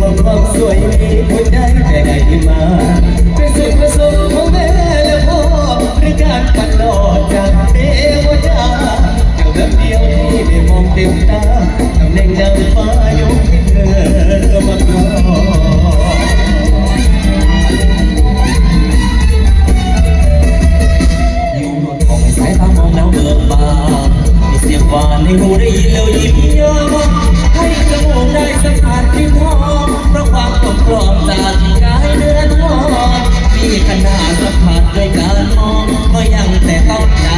ว่าความสวยมีคนได้แต่ได้มาเป็นส่วนสมของแม่และพ่อหรือการปันหลอดจากเทวดาเดียวเดียวที่ได้มองเต็มตาทำแหน่งนำฟ้ายกขึ้น รวมจากกายเนื้อทอดมีขนาดสัมผัสด้วยการมองก็ยังแต่ต้องใจ